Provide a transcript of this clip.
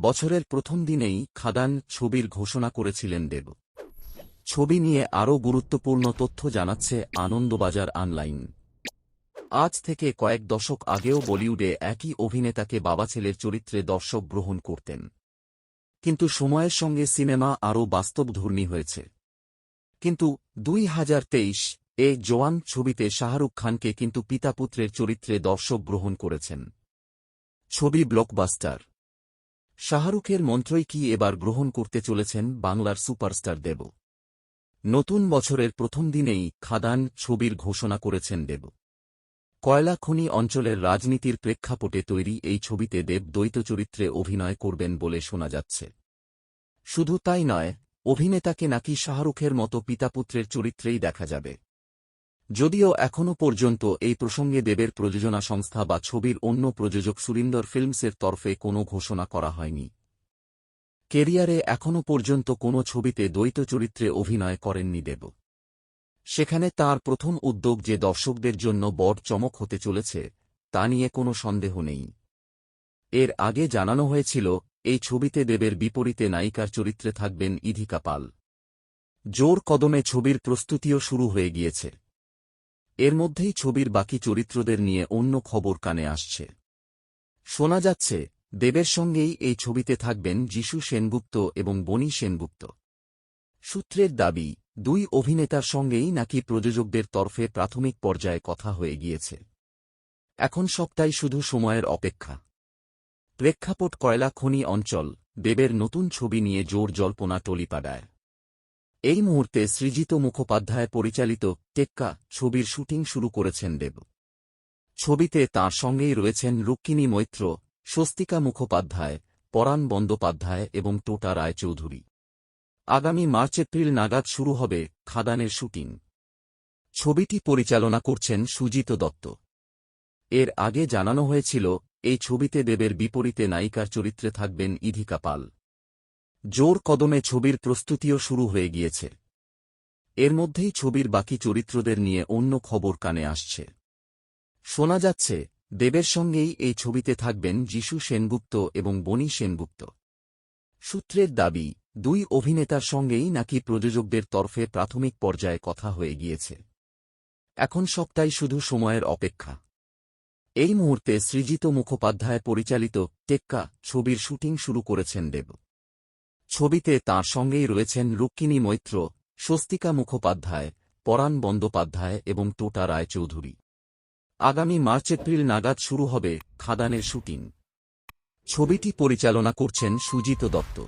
বছরের প্রথম দিনেই খাদান ছবির ঘোষণা করেছিলেন দেব। ছবি নিয়ে আরও গুরুত্বপূর্ণ তথ্য জানাচ্ছে আনন্দবাজার অনলাইন। আজ থেকে কয়েক দশক আগেও বলিউডে একই অভিনেতাকে বাবা ছেলের চরিত্রে দর্শক গ্রহণ করতেন। কিন্তু সময়ের সঙ্গে সিনেমা আরও বাস্তবধর্মী হয়েছে। কিন্তু দুই হাজার তেইশ এ জোয়ান ছবিতে শাহরুখ খানকে কিন্তু পিতাপুত্রের চরিত্রে দর্শক গ্রহণ করেছেন। ছবি ব্লকবাস্টার। শাহরুখের মন্ত্রই কি এবার গ্রহণ করতে চলেছেন বাংলার সুপারস্টার দেব? নতুন বছরের প্রথম দিনেই খাদান ছবির ঘোষণা করেছেন দেব। কয়লা খনি অঞ্চলের রাজনীতির প্রেক্ষাপটে তৈরি এই ছবিতে দেব দ্বৈত চরিত্রে অভিনয় করবেন বলে শোনা যাচ্ছে। শুধু তাই নয়, অভিনেতাকে নাকি শাহরুখের মতো পিতাপুত্রের চরিত্রেই দেখা যাবে। যদিও এখনও পর্যন্ত এই প্রসঙ্গে দেবের প্রযোজনা সংস্থা বা ছবির অন্য প্রযোজক সুরিন্দর ফিল্মসের তরফে কোনো ঘোষণা করা হয়নি। কেরিয়ারে এখনও পর্যন্ত কোনো ছবিতে দ্বৈত চরিত্রে অভিনয় করেননি দেব। সেখানে তার প্রথম উদ্যোগ যে দর্শকদের জন্য বড় চমক হতে চলেছে, তা নিয়ে কোনো সন্দেহ নেই। এর আগে জানানো হয়েছিল, এই ছবিতে দেবের বিপরীতে নায়িকার চরিত্রে থাকবেন ইধিকা পাল। জোর কদমে ছবির প্রস্তুতিও শুরু হয়ে গিয়েছে। এর মধ্যেই ছবির বাকি চরিত্রদের নিয়ে অন্য খবর কানে আসছে। শোনা যাচ্ছে, দেবের সঙ্গেই এই ছবিতে থাকবেন যিশু সেনগুপ্ত এবং বনি সেনগুপ্ত। সূত্রের দাবি, দুই অভিনেতার সঙ্গেই নাকি প্রযোজকদের তরফে প্রাথমিক পর্যায়ে কথা হয়ে গিয়েছে। এখন সবটাই শুধু সময়ের অপেক্ষা। প্রেক্ষাপট কয়লা খনি অঞ্চল, দেবের নতুন ছবি নিয়ে জোর জল্পনা টলিপাড়ায়। এই মুহূর্তে সৃজিত মুখোপাধ্যায় পরিচালিত টেক্কা ছবির শুটিং শুরু করেছেন দেব। ছবিতে তাঁর সঙ্গেই রয়েছেন রুক্মিণী মৈত্র, স্বস্তিকা মুখোপাধ্যায়, পরাণ বন্দ্যোপাধ্যায় এবং টোটা রায়চৌধুরী। আগামী মার্চ এপ্রিল নাগাদ শুরু হবে খাদানের শুটিং। ছবিটি পরিচালনা করছেন সুজিত দত্ত। এর আগে জানানো হয়েছিল, এই ছবিতে দেবের বিপরীতে নায়িকার চরিত্রে থাকবেন ইধিকা পাল। জোর কদমে ছবির প্রস্তুতিও শুরু হয়ে গিয়েছে। এর মধ্যেই ছবির বাকি চরিত্রদের নিয়ে অন্য খবর কানে আসছে। শোনা যাচ্ছে, দেবের সঙ্গেই এই ছবিতে থাকবেন যিশু সেনগুপ্ত এবং বনি সেনগুপ্ত। সূত্রের দাবি, দুই অভিনেতার সঙ্গেই নাকি প্রযোজকদের তরফে প্রাথমিক পর্যায়ে কথা হয়ে গিয়েছে। এখন সবটাই শুধু সময়ের অপেক্ষা। এই মুহূর্তে সৃজিত মুখোপাধ্যায় পরিচালিত টেক্কা ছবির শুটিং শুরু করেছেন দেব। ছবিতে তার সঙ্গেই রয়েছেন রুক্মিণী মৈত্র, স্বস্তিকা মুখোপাধ্যায়, পরাণ বন্দ্যোপাধ্যায় এবং টোটা রায়চৌধুরী। আগামী মার্চ, এপ্রিল নাগাদ শুরু হবে খাদানের শুটিং। ছবিটি পরিচালনা করছেন সুজিত দত্ত।